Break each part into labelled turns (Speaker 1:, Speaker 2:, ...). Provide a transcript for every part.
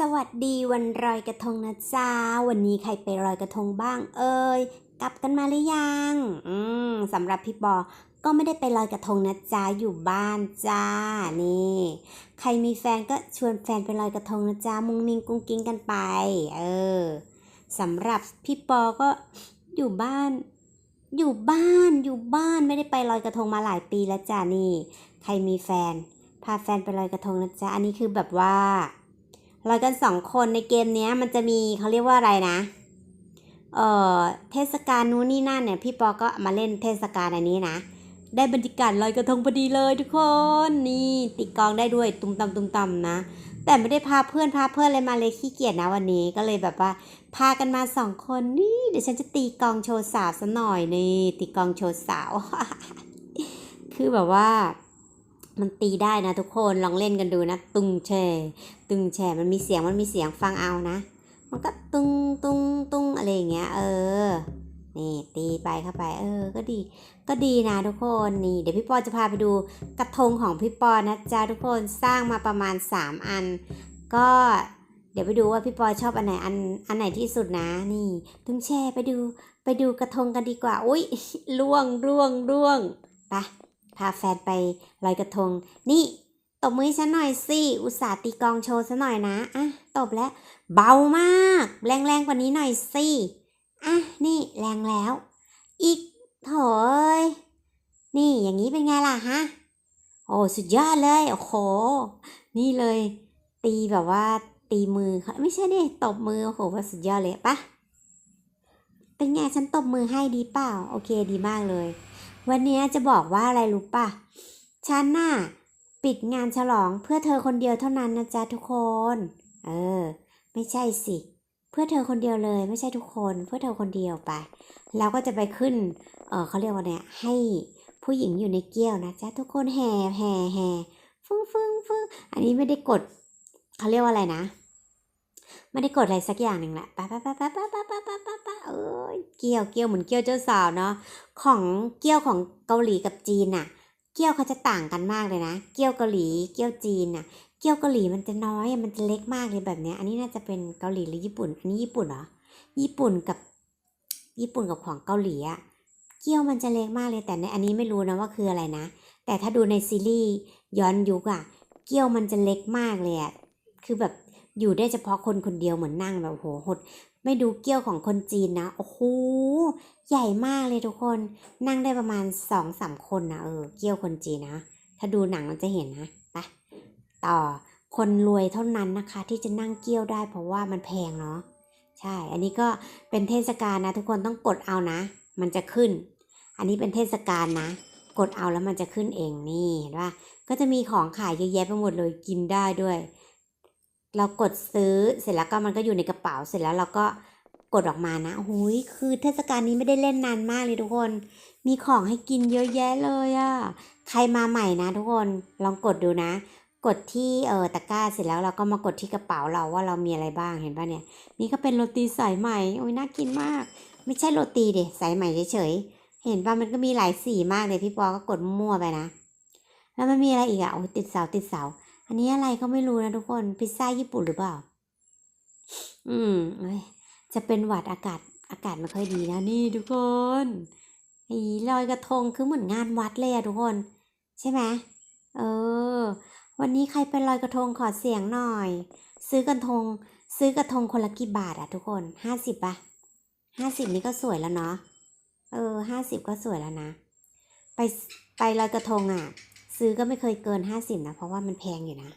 Speaker 1: สวัสดีวันลอยกระทงนะจ้า วันนี้ใครไปลอยกระทงบ้าง เอ่ยกลับกันมาหรือยัง อืมสำหรับพี่ปอก็ไม่ได้ไปลอยกระทงนะจ้าอยู่บ้านจ้านี่ ใครมีแฟนก็ชวนแฟนไปลอยกระทงนะจ้ามุงมิงกุ้งกิ้งกันไป เออสำหรับพี่ปอก็อยู่บ้าน อยู่บ้านอยู่บ้านไม่ได้ไปลอยกระทงมาหลายปีแล้วจ้านี่ ใครมีแฟน พาแฟนไปลอยกระทงนะจ๊ะอันนี้คือแบบว่า ลอยกันสองคนในเกมเนี้ยมันจะมีเขาเรียกว่าอะไรนะเอ่อเทศกาลนู้นนี่นั่นเนี่ยพี่ปอก็มาเล่นเทศกาลอันนี้นะได้บรรยากาศลอยกระทงพอดีเลยทุกคนนี่ตีกองได้ด้วยตุ้มตำตุ้มตำนะ แต่ไม่ได้พาเพื่อนพาเพื่อนเลยมาเลยขี้เกียจนะวันนี้ก็เลยแบบว่า พากันมาสองคนนี่เดี๋ยวฉันจะตีกองโชว์สาวซะหน่อยนี่ตีกองโชว์สาว คือแบบว่า มันตีได้นะทุกคนลองเล่นกันดูนะ ตุงแช่ตึงแช่มันมีเสียงมันมีเสียงฟังเอานะ มันก็ตุงตุงตุงอะไรอย่างเงี้ย เออ นี่ตีไปเข้าไป เออ ก็ดี ก็ดีนะทุกคนนี่เดี๋ยวพี่ปอจะพาไปดูกระทงของพี่ปอนะจ๊ะทุกคนสร้างมาประมาณ 3 อัน ก็เดี๋ยวไปดูว่าพี่ปอชอบอันไหนอันอันไหนที่สุดนะ นี่ตุงแช่ไปดูไปดูกระทงกันดีกว่า อุ้ยล่วงร่วงร่วงไป พาแฟนไปลอยกระทง นี่ตบมือฉันหน่อยสิ อุตส่าห์ตีกองโชว์ซะหน่อยนะ อะ ตบแล้ว เบามาก แรงๆกว่านี้หน่อยสิ อะ นี่แรงแล้ว อีกโถเอ้ยนี่อย่างนี้เป็นไงล่ะฮะ โอ้สุดยอดเลย โอ้โห นี่เลย ตีแบบว่าตีมือไม่ใช่ดิตบมือ โอ้โหว่าสุดยอดเลยปะเป็นไงฉันตบมือให้ดีเปล่า โอเคดีมากเลย วันนี้จะบอกว่าอะไรรู้ปะฉันน่ะปิดงานฉลองเพื่อเธอคนเดียวเท่านั้นนะจ๊ะทุกคน เออ ไม่ใช่สิ เพื่อเธอคนเดียวเลยไม่ใช่ทุกคน เพื่อเธอคนเดียวไป แล้วก็จะไปขึ้น เออเขาเรียกว่าเนี่ยให้ผู้หญิงอยู่ในเกี้ยวนะจ๊ะทุกคนแห่แห่แห่ฟึ้งฟึ้งฟึ้งอันนี้ไม่ได้กดเขาเรียกว่าอะไรนะ ไม่ได้กดอะไรสักอย่างหนึ่งแหละปะปะปะปะปะปะ เกี้ยวเกี้ยวเหมือนเกี้ยวเจ้าสาวเนาะของเกี้ยวของเกาหลีกับจีนน่ะ เกี้ยวเขาจะต่างกันมากเลยนะ เกี้ยวเกาหลีเกี้ยวจีนน่ะ เกี้ยวเกาหลีมันจะน้อยมันจะเล็กมากเลยแบบเนี้ย อันนี้น่าจะเป็นเกาหลีหรือญี่ปุ่น อันนี้ญี่ปุ่นเหรอญี่ปุ่นกับญี่ปุ่นกับของเกาหลีอะเกี้ยวมันจะเล็กมากเลยแต่ในอันนี้ไม่รู้นะว่าคืออะไรนะ แต่ถ้าดูในซีรีส์ย้อนยุคอะเกี้ยวมันจะเล็กมากเลยอะคือแบบอยู่ได้เฉพาะคนคนเดียวเหมือนนั่งแบบโอ้โหหด ไม่ดูเกี้ยวของคนจีนนะ โอ้โห ใหญ่มากเลยทุกคน นั่งได้ประมาณสองสามคนนะเออ เกี้ยวคนจีนนะ ถ้าดูหนังมันจะเห็นนะไปต่อ คนรวยเท่านั้นนะคะ ที่จะนั่งเกี้ยวได้เพราะว่ามันแพงเนาะ ใช่ อันนี้ก็เป็นเทศกาลนะ ทุกคนต้องกดเอานะ มันจะขึ้น อันนี้เป็นเทศกาลนะ กดเอาแล้วมันจะขึ้นเองนี่เห็นปะก็จะมีของขายเยอะแยะไปหมดเลยกินได้ด้วย เรากดซื้อเสร็จแล้วก็มันก็อยู่ในกระเป๋าเสร็จแล้วเราก็กดออกมานะหุยคือเทศกาลนี้ไม่ได้เล่นนานมากเลยทุกคน มีของให้กินเยอะแยะเลยอะใครมาใหม่นะทุกคนลองกดดูนะ กดที่เออตะกร้าเสร็จแล้วเราก็มากดที่กระเป๋าเราว่าเรามีอะไรบ้างเห็นปะเนี่ย นี่ก็เป็นโรตีสายใหม่โอ้ยน่ากินมาก ไม่ใช่โรตีเดสายใหม่เฉยๆเห็นปะมันก็มีหลายสีมากเลยพี่ปอก็กดมั่วไปนะ แล้วมันมีอะไรอีกอะโอ้ยติดเสาติดเสา อันนี้อะไรก็ไม่รู้นะทุกคน พิซซ่าญี่ปุ่นหรือเปล่า อืมเอ้ยจะเป็นหวัดอากาศอากาศไม่ค่อยดีนะนี่ทุกคนไอ้ลอยกระทงคือเหมือนงานวัดเลยอะทุกคน ใช่ไหมเออ วันนี้ใครไปลอยกระทงขอเสียงหน่อย ซื้อกระทง ซื้อกระทงคนละกี่บาทอะทุกคนห้าสิบปะห้าสิบนี่ก็สวยแล้วเนาะเออห้าสิบก็สวยแล้วนะ ไปไปลอยกระทงอะ ซื้อก็ไม่เคยเกินห้าสิบนะเพราะว่ามันแพงอยู่นะ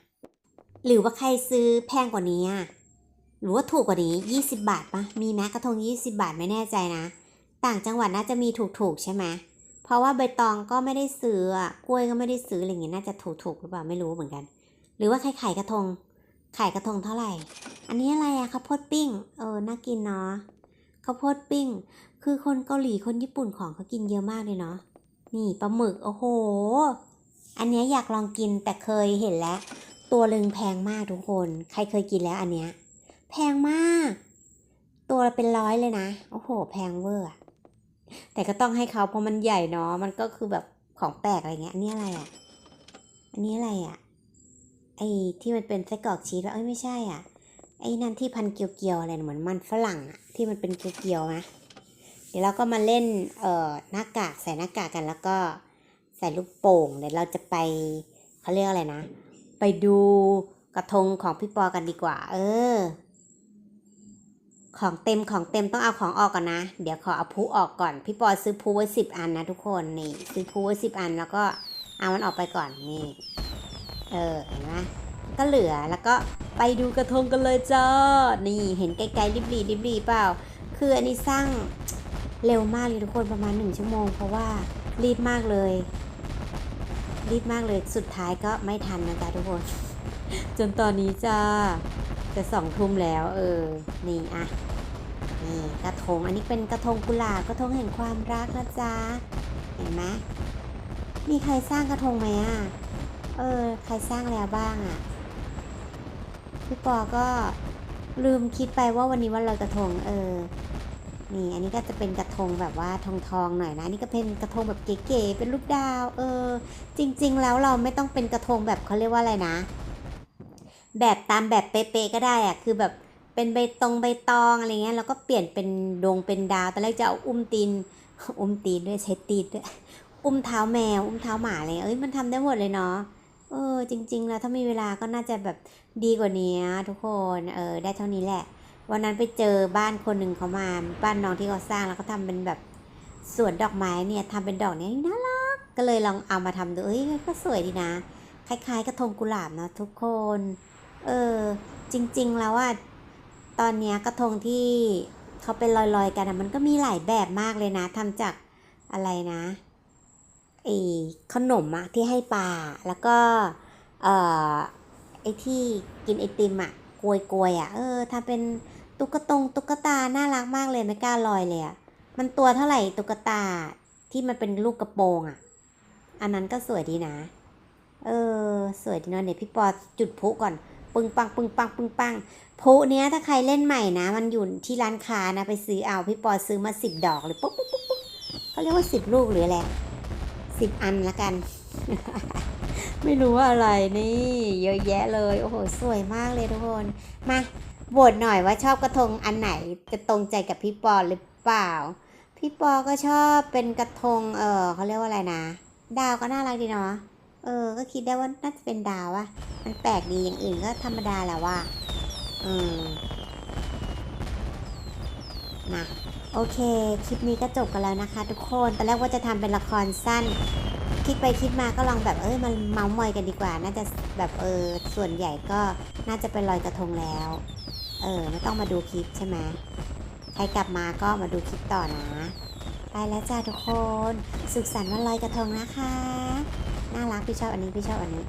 Speaker 1: หรือว่าใครซื้อแพงกว่านี้อะหรือว่าถูกกว่านี้ยี่สิบาทปะมีไหมกระทงยี่สิบาทไม่แน่ใจนะ ต่างจังหวัดน่าจะมีถูกๆใช่ไหมเพราะว่าใบตองก็ไม่ได้ซื้ออะกล้วยก็ไม่ได้ซื้ออะไรอย่างเงี้ยน่าจะถูกๆหรือเปล่าไม่รู้เหมือนกัน หรือว่าใครขายกระทงขายกระทงเท่าไหร่ อันนี้อะไรอะข้าวโพดปิ้ง เออน่ากินเนาะข้าวโพดปิ้ง คือคนเกาหลีคนญี่ปุ่นของเขากินเยอะมากเลยเนาะนี่ปลาหมึกโอ้โห อันเนี้ยอยากลองกินแต่เคยเห็นแล้ว ตัวลึงแพงมากทุกคน ใครเคยกินแล้วอันเนี้ยแพงมาก ตัวเป็นร้อยเลยนะ โอ้โห แพงเวอร์อแต่ก็ต้องให้เขาเพราะมันใหญ่เนาะ มันก็คือแบบของแปลกอะไรเงี้ย อันนี้อะไรอะอันนี้อะไรอะไอ้ที่มันเป็นไส้กรอกชีสวะเอ้ยไม่ใช่อะ ไอ้นั่นที่พันเกียวๆอะไรเหมือนมันฝรั่งอะที่มันเป็นเกียวๆนะ เดี๋ยวเราก็มาเล่น เอ่อ หน้ากากใส่หน้ากากกันแล้วก็ ใส่ลูกโป่งเดี๋ยวเราจะไปเขาเรียกอะไรนะ ไปดูกระทงของพี่ปอกันดีกว่า เออ ของเต็มของเต็มต้องเอาของออกก่อนนะ เดี๋ยวขอเอาพูออกก่อน พี่ปอซื้อพูไว้สิบอันนะทุกคนนี่ ซื้อพูไว้สิบอันแล้วก็เอามันออกไปก่อนนี่ เออเห็นไหมก็เหลือแล้วก็ไปดูกระทงกันเลยจ้านี่เห็นไกลๆริบหรีริบหรีเปล่า คืออันนี้สร้างเร็วมากเลยทุกคนประมาณหนึ่งชั่วโมง เพราะว่ารีบมากเลย รีบมากเลยสุดท้ายก็ไม่ทันนะจ๊ะทุกคน จนตอนนี้จ้าจะสองทุ่มแล้ว เออ นี่อะนี่กระทงอันนี้เป็นกระทงกุหลาบกระทงแห่งความรักนะจ๊ะเห็นไหมมีใครสร้างกระทงไหมอะเออ ใครสร้างแล้วบ้างอะพี่ปอก็ลืมคิดไปว่าวันนี้วันลอยกระทง เออ นี่อันนี้ก็จะเป็นกระทงแบบว่าทองทองๆหน่อยนะนี่ก็เป็นกระทงแบบเก๋ๆเป็นลูกดาว เออ จริง ๆ แล้วเราไม่ต้องเป็นกระทงแบบเขาเรียกว่าอะไรนะ แบบตามแบบเป๊ะๆก็ได้อะคือแบบเป็นใบตองใบตองอะไรเงี้ยแล้วก็เปลี่ยนเป็นดวงเป็นดาวตอนแรกจะเอาอุ้มตีนอุ้มตีนด้วยใช้ตีนด้วยอุ้มเท้าแมวอุ้มเท้าหมาอะไรเลยเอ้ยมันทำได้หมดเลยเนาะเออจริง ๆ แล้วถ้ามีเวลาก็น่าจะแบบดีกว่านี้ทุกคนเออได้เท่านี้แหละ วันนั้นไปเจอบ้านคนหนึ่งเขามา บ้านน้องที่เขาสร้างแล้วก็ทำเป็นแบบสวนดอกไม้เนี่ยทำเป็นดอกเนี้ยน่ารักก็เลยลองเอามาทำดูเอ้ยก็สวยดีนะ คล้ายๆกระทงกุหลาบนะทุกคน เออจริง ๆ แล้วอะตอนเนี้ยกระทงที่เขาเป็นลอยๆกันอะมันก็มีหลายแบบมากเลยนะทำจากอะไรนะไอ้ขนมอะที่ให้ปลาแล้วก็เอ่อไอ้ที่กินไอติมอะกลวยกวยๆอะเออทำเป็น ตุ๊กตงตุ๊กตา น่ารักมากเลยไม่กล้าลอยเลยอะมันตัวเท่าไหร่ตุ๊กตาที่มันเป็นลูกกระโปรงอะอันนั้นก็สวยดีนะ เออ สวยดีเนาะเดี๋ยวพี่ปอจุดพลุก่อน ปึ้งปัง ปึ้งปัง ปึ้งปังพลุเนี้ยถ้าใครเล่นใหม่นะ มันอยู่ที่ร้านค้านะไปซื้อเอาพี่ปอซื้อมาสิบดอกเลยปุ๊บปุ๊บปุ๊บปุ๊บเขาเรียกว่าสิบลูกหรืออะไรสิบอันละกัน ไม่รู้ว่าอะไรนี่ เยอะแยะเลย โอ้โห สวยมากเลยทุกคน มา โหวตหน่อยว่าชอบกระทงอันไหนจะตรงใจกับพี่ปอหรือเปล่า พี่ปอก็ชอบเป็นกระทง เออเขาเรียกว่าอะไรนะ ดาวก็น่ารักดีเนาะ เออ ก็คิดได้ว่าน่าจะเป็นดาวอะมันแปลกดีอย่างอื่นก็ธรรมดาแหละว่าอืมนะโอเค คลิปนี้ก็จบกันแล้วนะคะ ทุกคน ตอนแรกว่าจะทำเป็นละครสั้น คิดไปคิดมาก็ลองแบบเอ้ยมันเมาส์มอยกันดีกว่า น่าจะแบบเออส่วนใหญ่ก็น่าจะเป็นลอยกระทงแล้ว เออ ไม่ต้องมาดูคลิปใช่ไหมใครกลับมาก็มาดูคลิปต่อนะ ไปแล้วจ้าทุกคน สุขสันต์วันลอยกระทงนะคะ น่ารักพี่ชอบอันนี้พี่ชอบอันนี้